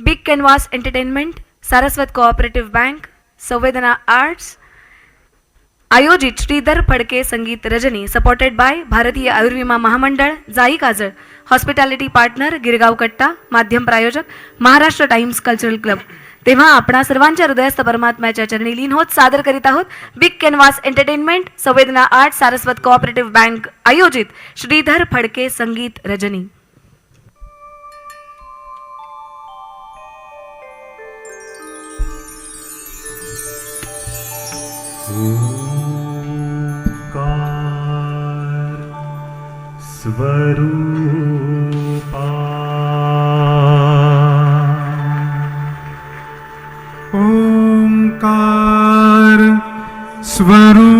Big canvas entertainment Saraswat cooperative bank Samvedana arts आयोजित श्रीधर फडके संगीत Rajani supported by भारतीय आयुर्विमा महामंडळ जाई काजळ हॉस्पिटॅलिटी पार्टनर गिरगाव कट्टा माध्यम प्रायोजक महाराष्ट्र टाइम्स कल्चरल क्लब तेव्हा आपणा सर्वांच्या हृदयस्थ परमात्म्याच्या चरणी लीन होत सादर करीत आहोत big canvas entertainment Samvedana art Saraswat cooperative bank आयोजित श्रीधर फडके संगीत रजनी ओंकार स्वरूपा। ओंकार स्वरूपा।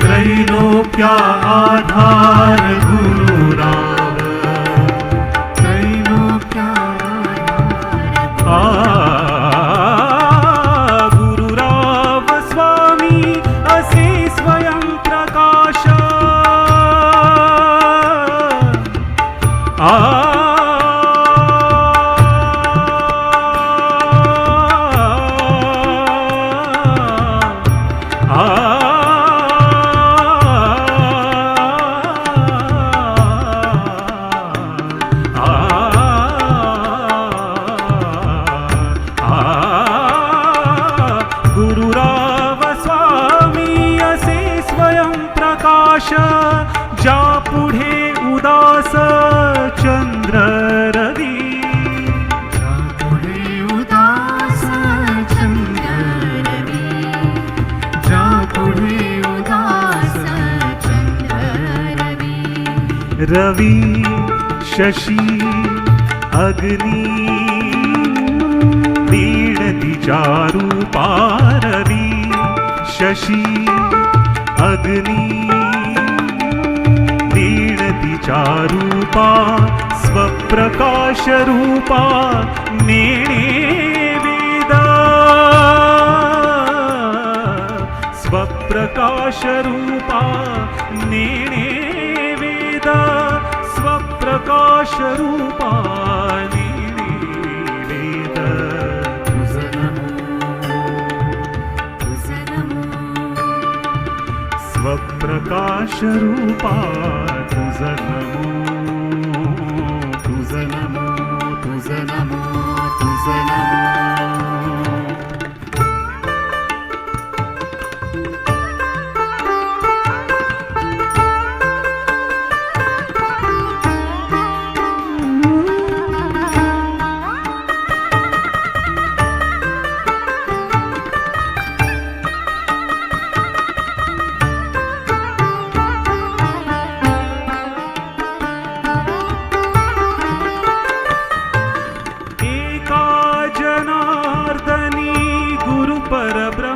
त्रैलोक्या आधार गुरुराव पुढे उदास चंद्र रवी। पुढे उदास चंद्ररवी जा पुढे उदास चंद्ररवी रवी। शशी अग्नी दीड तिच्या रूपा रवी शशी अग्नी दीड तिच्या रूपा स्वप्रकाश रूपा नेणे वेद स्वप्रकाश रूपा नेणे वेद स्वप्रकाश रूपा that night. para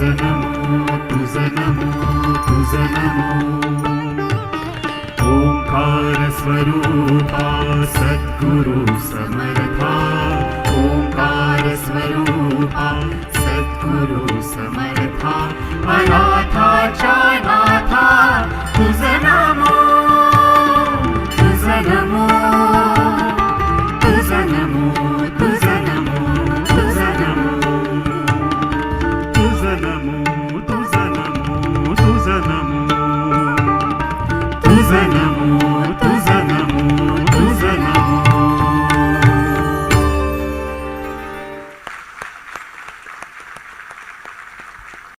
नमो तुझ नमो तुझ नमो ओंकार स्वरूपा सद्गुरु समर्था Singing.